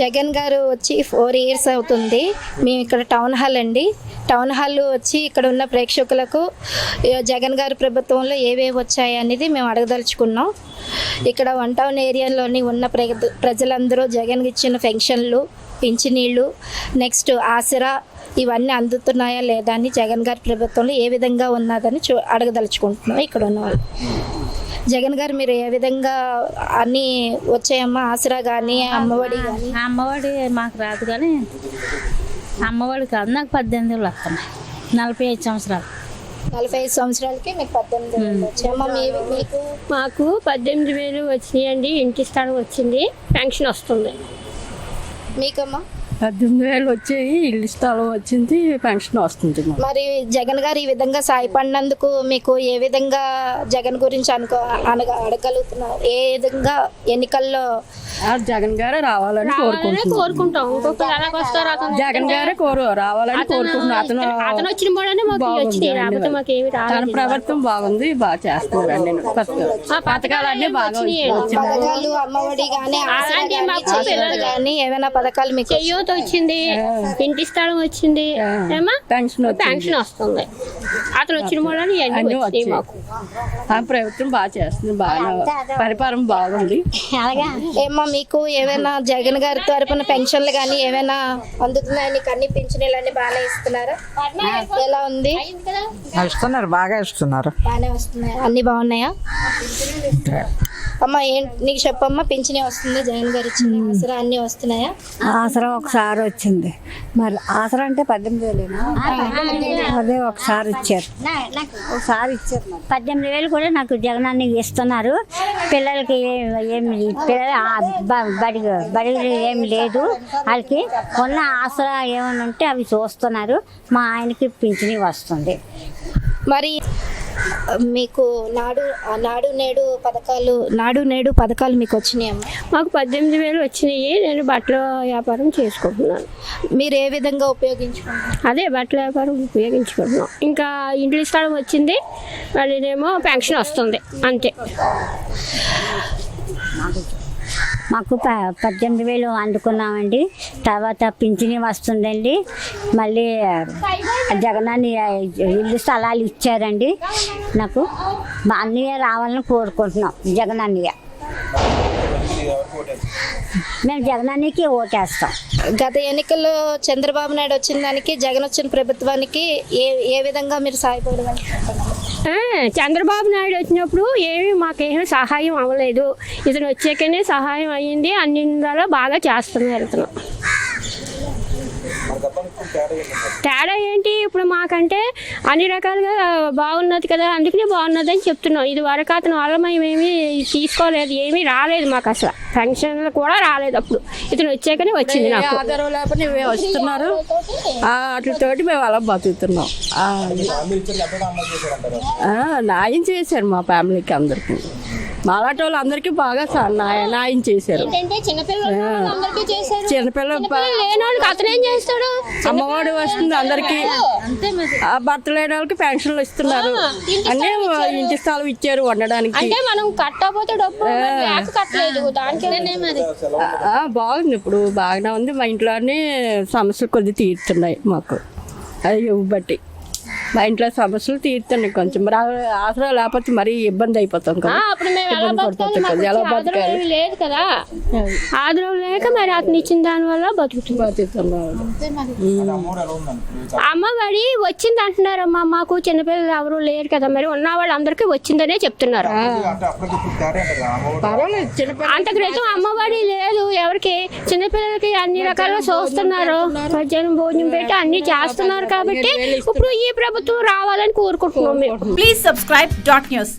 జగన్ గారు వచ్చి four years అవుతుంది. మేము ఇక్కడ టౌన్ హాల్ అండి. టౌన్ హాల్ వచ్చి ఇక్కడ ఉన్న ప్రేక్షకులకు జగన్ గారి ప్రభుత్వంలో ఏవేవి వచ్చాయి అనేది మేము అడగదలుచుకున్నాం. ఇక్కడ వన్ టౌన్ ఏరియాలోని ఉన్న ప్ర ప్రజలందరూ జగన్ ఇచ్చిన పెన్షన్లు పింఛనీళ్ళు నెక్స్ట్ ఆసరా ఇవన్నీ అందుతున్నాయా లేదా అని జగన్ గారి ప్రభుత్వంలో ఏ విధంగా ఉన్నదని చూ అడగదలుచుకుంటున్నాం. ఇక్కడ ఉన్న వాళ్ళు. జగన్ గారు మీరు ఏ విధంగా అన్నీ వచ్చాయమ్మా? ఆసరా కానీ అమ్మఒడి కానీ అమ్మఒడి మాకు రాదు కానీ అమ్మఒడి కాదు నాకు పద్దెనిమిది వేలు వస్తున్నాయి. నలభై ఐదు సంవత్సరాలు. నలభై ఐదు సంవత్సరాలకి మీకు పద్దెనిమిది వేలు వచ్చాయమ్మా మీకు? మాకు పద్దెనిమిది వేలు వచ్చినాయండి ఇంటి స్థలం వచ్చింది పెన్షన్ వస్తుంది. మీకమ్మా? పద్దెనిమిది వేలు వచ్చాయి ఇల్లు స్థలం వచ్చింది పెన్షన్ వస్తుంది. మరి జగన్ గారు ఈ విధంగా సాయపడినందుకు మీకు ఏ విధంగా జగన్ గురించి అనుకో అనగ అడగలుగుతున్నారు? ఏ విధంగా ఎన్నికల్లో ఆ జగన్ గారే రావాలని కోరుకుంటున్నాం. కోరుకుంటాం. ఇంకొకరు ఎలాగ వస్తారో అతను జగన్ గారే కోరు రావాలని కోరుకుంటున్నాం. అతను అతను వచ్చిన మూడనే మాకు మాకు ఏమి తన ప్రభుత్వం బాగుంది బాగా చేస్తున్నారండి. ఆ పథకాలన్నీ బాగా పథకాలు అమ్మఒడి కానీ మాకు చేయూత పిల్లలు- కానీ ఏమైనా పథకాలు మీకు చెయ్యూత వచ్చింది ఇంటి స్థలం వచ్చింది. ఏమా పెన్షన్ పెన్షన్ వస్తుంది. అతను వచ్చిన అన్నీ వచ్చాయి. మాకు. ఆ ప్రభుత్వం బాగా చేస్తుంది బాగా పరిపాలన బాగుంది. ఏమ్మా మీకు ఏమైనా జగన్ గారి తరపున పెన్షన్లు కానీ ఏమైనా అందుతున్నాయని అన్ని పింఛనీలు అన్ని బాగానే ఇస్తున్నారా? ఎలా ఉంది? ఇస్తున్నారు బాగా ఇస్తున్నారు. బాగానే వస్తున్నాయా? అన్ని బాగున్నాయా? అమ్మా ఏం నీకు చెప్పమ్మా పింఛనీ వస్తుంది జగన్ గారు ఇచ్చిన ఆసరా అన్ని వస్తున్నాయా? ఆసరా ఒకసారి వచ్చింది. మరి ఆసరా అంటే పద్దెనిమిది వేలేనా? అదే ఒకసారి ఇచ్చారు. ఒకసారి ఇచ్చారు మరి. పద్దెనిమిది వేలు కూడా నాకు జగనాన్ని ఇస్తున్నారు. పిల్లలకి ఏమి పిల్లలు బడి బడి ఏమి లేదు. వాళ్ళకి ఉన్న ఆసరా ఏమైనా ఉంటే అవి చూస్తున్నారు. మా ఆయనకి పింఛని వస్తుంది. మరి మీకు నాడు నాడు నేడు పథకాలు నాడు నేడు పథకాలు మీకు వచ్చినాయమ్మా మాకు పద్దెనిమిది వేలు వచ్చినాయి. నేను బట్టల వ్యాపారం చేసుకుంటున్నాను. మీరు ఏ విధంగా ఉపయోగించుకుంటారు అదే బట్టల వ్యాపారం ఉపయోగించుకుంటున్నాం. ఇంకా ఇంటి స్థలం వచ్చింది. మళ్ళీనేమో పెన్షన్ వస్తుంది. అంతే. మాకు ప పద్దెనిమిది వేలు అందుకున్నామండి. తర్వాత పింఛని వస్తుందండి. మళ్ళీ జగనాన్ని ఇల్లు స్థలాలు ఇచ్చారండి. నాకు మా అన్నయ్య రావాలని కోరుకుంటున్నాం జగనన్నయ్య మేము జగనానికి ఓటేస్తాం. గత ఎన్నికల్లో చంద్రబాబు నాయుడు వచ్చిన దానికి జగన్ వచ్చిన ప్రభుత్వానికి ఏ ఏ విధంగా మీరు సహాయపడగలుగుతున్నారు చంద్రబాబు నాయుడు వచ్చినప్పుడు ఏమీ మాకేమీ సహాయం అవ్వలేదు. ఇతను వచ్చాకనే సహాయం అయ్యింది. అన్ని బాగా చేస్తున్నారు ఇతను. తేడా ఇప్పుడు మాకంటే అన్ని రకాలుగా బాగున్నది కదా అందుకనే బాగున్నది అని చెప్తున్నాం. ఇది వరకు అతను ఏమీ తీసుకోలేదు ఏమీ రాలేదు మాకు అసలు. పెన్షన్లు కూడా రాలేదు అప్పుడు. ఇతను వచ్చాకనే వచ్చింది నాకు. ఆధారం లేకపోతే ఇవే వస్తున్నారు. వాటితోటి మేము అలా బతుకుతున్నాం. న్యాయం చేశారు మా ఫ్యామిలీకి అందరికి. మాలాంటి వాళ్ళు అందరికీ బాగా స- న్యాయ- చేశారు. చిన్నపిల్ల లేని వాళ్ళకి అతను ఏం చేస్తాడు? అమ్మఒడి వస్తుంది అందరికి. ఆ భర్త లేని వాళ్ళకి పెన్షన్లు ఇస్తున్నారు. అన్నీ ఇంటి స్థలం ఇచ్చారు వండడానికి. అంటే మనం కట్టకపోతే డబ్బు కట్టలేదు. దానికేనే మరి. ఆ, బాగుంది ఇప్పుడు. బాగానే ఉంది. మా ఇంట్లోనే సమస్యలు కొద్ది తీరుతున్నాయి మాకు. అది బట్టి మా ఇంట్లో సమస్యలు తీరుతున్నాయి కొంచెం. ఆసరా లేకపోతే మరీ ఇబ్బంది అయిపోతాం కదా. అప్పుడు మేము ఎలా ఇబ్బంది బతకాలి పడిపోతాం మాకు ఎలా బతకాలి? లేదు కదా. ఆధారం లేక మరి అతను ఇచ్చిన దాని వల్ల బతుకుతుంది అమ్మఒడి వచ్చింది అంటున్నారమ్మా మాకు చిన్నపిల్లలు ఎవరు లేరు కదా మరి. ఉన్న వాళ్ళందరికీ వచ్చిందనే చెప్తున్నారు. అంత క్రితం అమ్మఒడి లేదు. ఎవరికి చిన్నపిల్లలకి అన్ని రకాలుగా చూస్తున్నారు. మధ్యాహ్నం భోజనం పెట్టి అన్ని చేస్తున్నారు కాబట్టి ఇప్పుడు ఈ ప్రభుత్వం ప్రభుత్వం రావాలని కోరుకుంటున్నాం ప్లీజ్ సబ్స్క్రైబ్ డాట్ న్యూస్